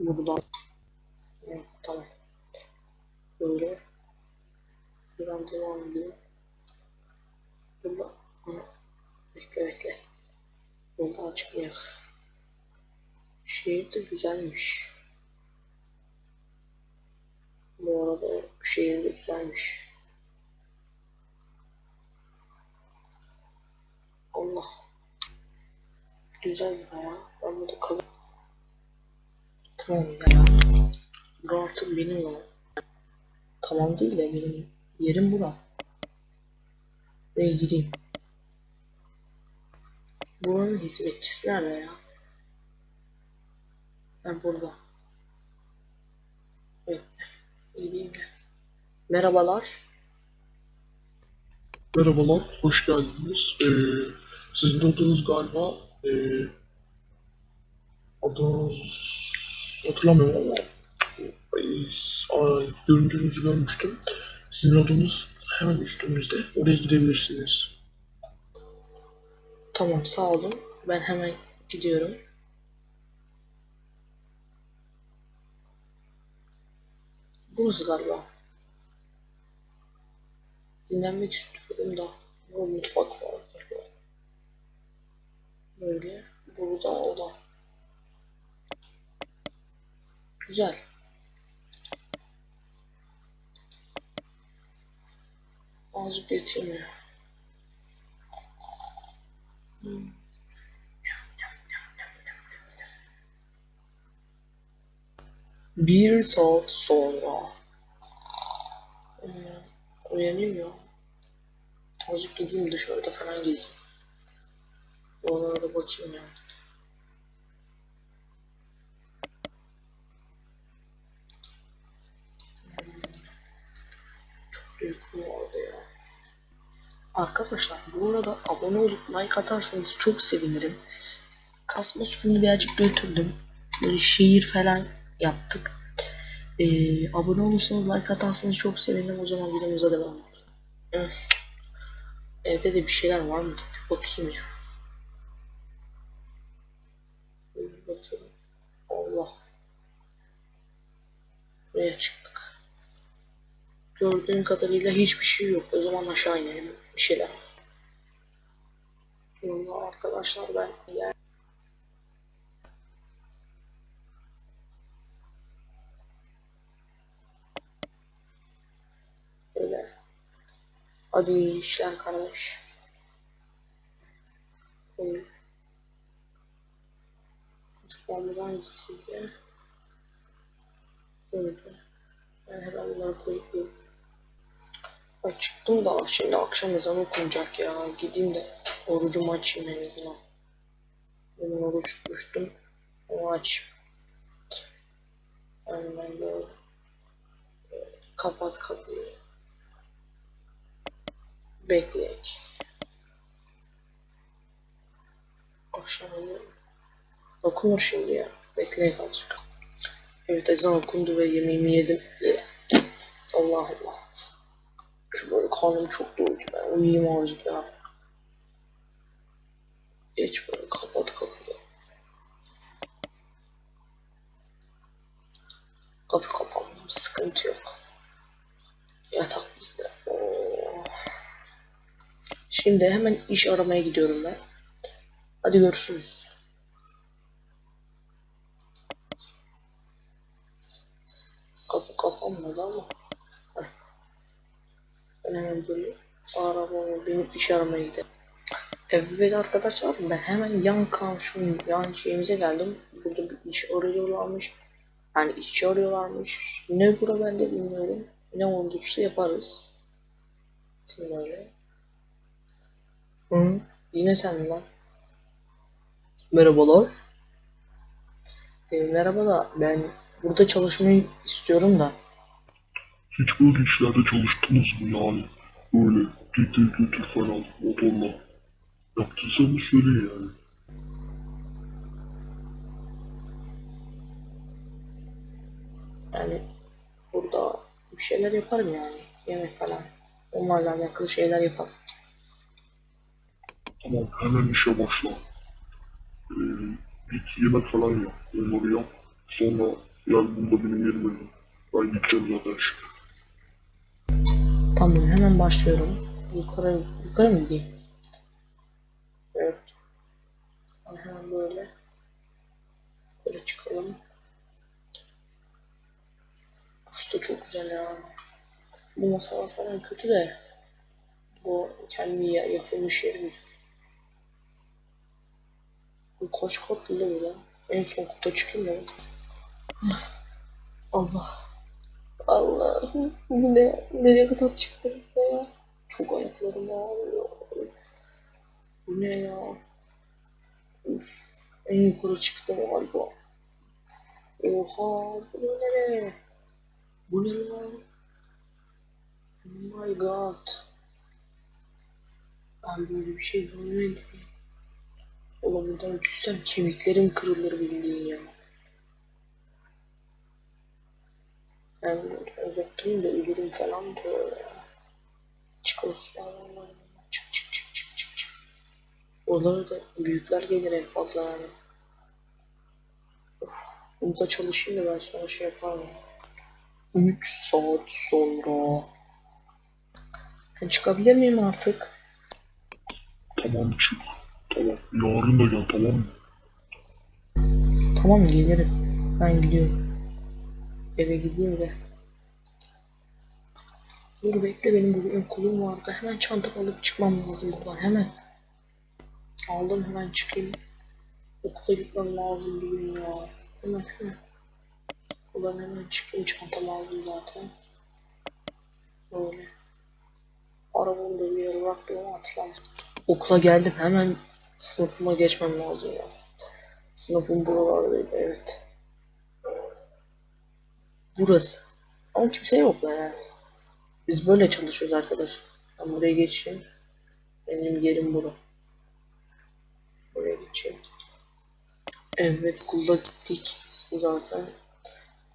Buradan. Evet, tamam. Böyle. Buradan devam edeyim. Burada. Bekle bekle. Burada açmıyor. Şehir de güzelmiş. Bu arada şehir de güzelmiş. Allah. Güzel ya. Ben burada kalayım. Tamam ya. Bu artık benim lan. Tamam değil de benim yerim bura. Ve gireyim. Buranın hizmetçisi nerede ya? Ben burada. Evet. De. Merhabalar. Merhabalar, hoş geldiniz. Ee, sizin adınız galiba ee, adınız hatırlamıyorum ama görüntünüzü görmüştüm. Sizin adınız hemen üstümüzde. Oraya gidebilirsiniz. Tamam sağ olun. Ben hemen gidiyorum. Burası galiba. Dinlenmek istiyorum da. Bu mutfak var. Böyle. Burada oda. Güzel. Azıcık yetmiyor. Hmm. Bir saat sonra. Hmm, uyanayım ya. Azıcık gideyim dışarıda falan gezeyim. Oralara bakayım ya. Hmm, Çok uykum vardı ya. Arkadaşlar bu arada abone olup like atarsanız çok sevinirim. Kasma sürümünü birazcık götürdüm. Böyle şiir falan yaptık. Ee, abone olursanız like atarsanız çok sevinirim. O zaman videomuza devam edelim. Evde de bir şeyler var mı? Bakayım ya. Allah. Buraya çıktık. Gördüğüm kadarıyla hiçbir şey yok. O zaman aşağı inelim. Bir şeyler. Yorumlar arkadaşlar ben yer Öyle. Hadi işler kardeş. Böyle. Mutfağımız hangisiydi? Böyle. Ben hemen bunları koyup çıktım da şimdi akşam ezanı okunacak ya. Gideyim de orucumu açayım en azından. Benim oruç tutmuştum. Onu aç. Ben böyle kapat kapıyı. Bekleyek. Akşam. Okunur şimdi ya. Bekleyek azıcık. Evet ezan okundu ve yemeğimi yedim. Allah Allah. Şu böyle karnım çok doydu. Ben uyuyayım azıcık ya. Geç böyle kapat kapıyı. Kapı kapanmış. Sıkıntı yok. Yatak bizde. Şimdi hemen iş aramaya gidiyorum ben. Hadi görüşürüz. Kapı kapanmadı ama. Hemen böyle arabamı binip iş aramaya gidelim. Evet arkadaşlar ben hemen yan komşum yan şeyimize geldim. Burada bir iş arıyorlarmış. Yani işçi arıyorlarmış. Ne bura ben de bilmiyorum. Ne olursa yaparız. Şimdi böyle. Hı, yine sen lan? Merhabalar. E, merhaba da ben burada çalışmayı istiyorum da. Hiç böyle işlerde çalıştınız mı yani? Böyle getir götür falan motorla. Yaptıysanız söyleyin yani. Yani burada bir şeyler yaparım yani. Yemek falan. Onlarla alakalı şeyler yaparım. Tamam hemen işe başla. Ee, git yemek falan yap. Onları yap. Sonra gel bunda benim yerime. Ben gideceğim zaten şimdi. Tamam hemen başlıyorum. Yukarı, yukarı mı gideyim? Evet. Hemen böyle. Böyle çıkalım. Burası da çok güzel ya. Bu masalar falan kötü de. Bu kendi ya- yapılmış yeri güzel. Bu kaç katlı da böyle? En son çıkayım ya. Allah. Allah. Bu ne? Nereye kadar çıktım ya? Çok ağrıyor. Üf. Bu ne ya? Üf. En yukarı çıktım galiba. Oha. Bu ne? Bu ne lan? Oh my god. Ben böyle bir şey görmedim. Oğlum buradan düşsem kemiklerim kırılır bildiğin ya. Ben uzaktayım da ölürüm falan. Çık Osman. Çık çık çık çık çık çık. Oralara da büyükler gelir en fazla yani. Of, Burada çalışayım da ben sonra şey yaparım. 3 saat sonra. Ben çıkabilir miyim artık? Tamam çık. Tamam. Yarın da gel tamam mı? Tamam gelirim. Ben gidiyorum. Eve gideyim de. Dur bekle benim bugün okulum vardı. Hemen çantamı alıp çıkmam lazım buradan hemen. Aldım hemen çıkayım. Okula gitmem lazım bugün ya. Hemen hemen. Buradan hemen çıkayım çantamı aldım zaten. Böyle. Arabamı da bir yere bıraktım ama hatırlamıyorum. Okula geldim hemen sınıfıma geçmem lazım ya. Sınıfım buralardaydı evet. Burası. Ama kimse yok yani. Biz böyle çalışıyoruz arkadaş. Ben buraya geçeyim. Benim yerim bura. Buraya geçeyim. Evet okulda gittik zaten.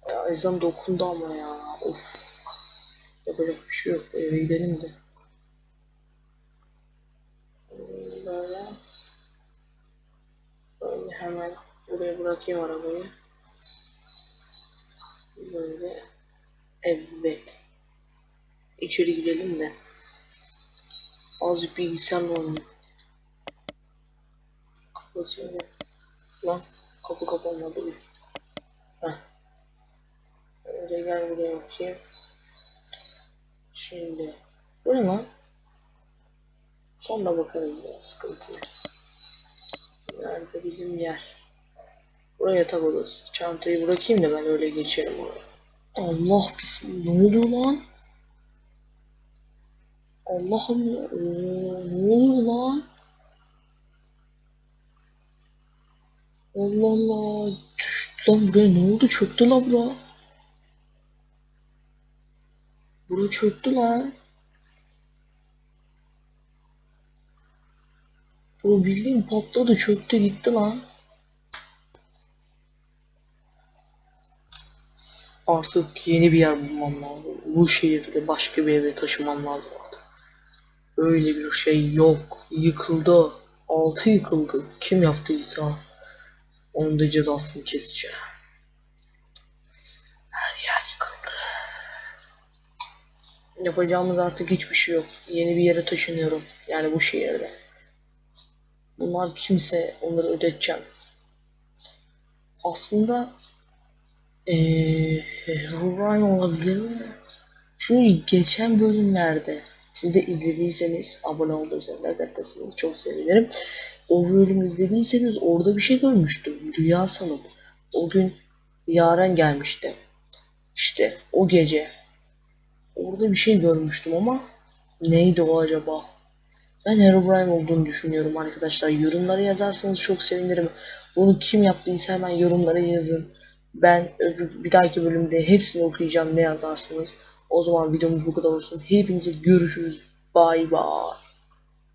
Ya, ezan da okundu ama ya. Of. Yapacak bir şey yok. Eve gidelim de. Böyle. Böyle hemen buraya bırakayım arabayı. Böyle. Evet. İçeri girelim de. Azıcık bilgisayarla oynayayım. Kapatayım da. Lan kapı kapanmadı. Heh. Öyle gel buraya bakayım. Şimdi. Bu ne lan? Sonra bakarız ya sıkıntı. Nerede bizim yer? Buraya yatak odası. Çantayı bırakayım da ben öyle geçerim oraya. Allah bismillah. Ne oluyor lan? Allah'ım ne oluyor lan? Allah Allah. Düştü lan buraya ne oldu? Çöktü lan bura. Bura çöktü lan. Bu bildiğin patladı çöktü gitti lan. Artık yeni bir yer bulmam lazım. Bu şehirde başka bir eve taşımam lazım artık. Öyle bir şey yok. Yıkıldı. Altı yıkıldı. Kim yaptıysa onun da cezasını keseceğim. Her yer yıkıldı. Yapacağımız artık hiçbir şey yok. Yeni bir yere taşınıyorum. Yani bu şehirde. Bunlar kimse onları ödeteceğim. Aslında eee Herobrine olabilir mi? Çünkü geçen bölümlerde siz de izlediyseniz abone olduğunuz dakikasınız çok sevinirim. O bölümü izlediyseniz orada bir şey görmüştüm. Rüya sanıp. O gün Yaren gelmişti. İşte o gece. Orada bir şey görmüştüm ama neydi o acaba? Ben Herobrine olduğunu düşünüyorum arkadaşlar. Yorumlara yazarsanız çok sevinirim. Bunu kim yaptıysa hemen yorumlara yazın. Ben öbür, bir dahaki bölümde hepsini okuyacağım ne yazarsanız. O zaman videomuz bu kadar olsun. Hepinize görüşürüz. Bay bay.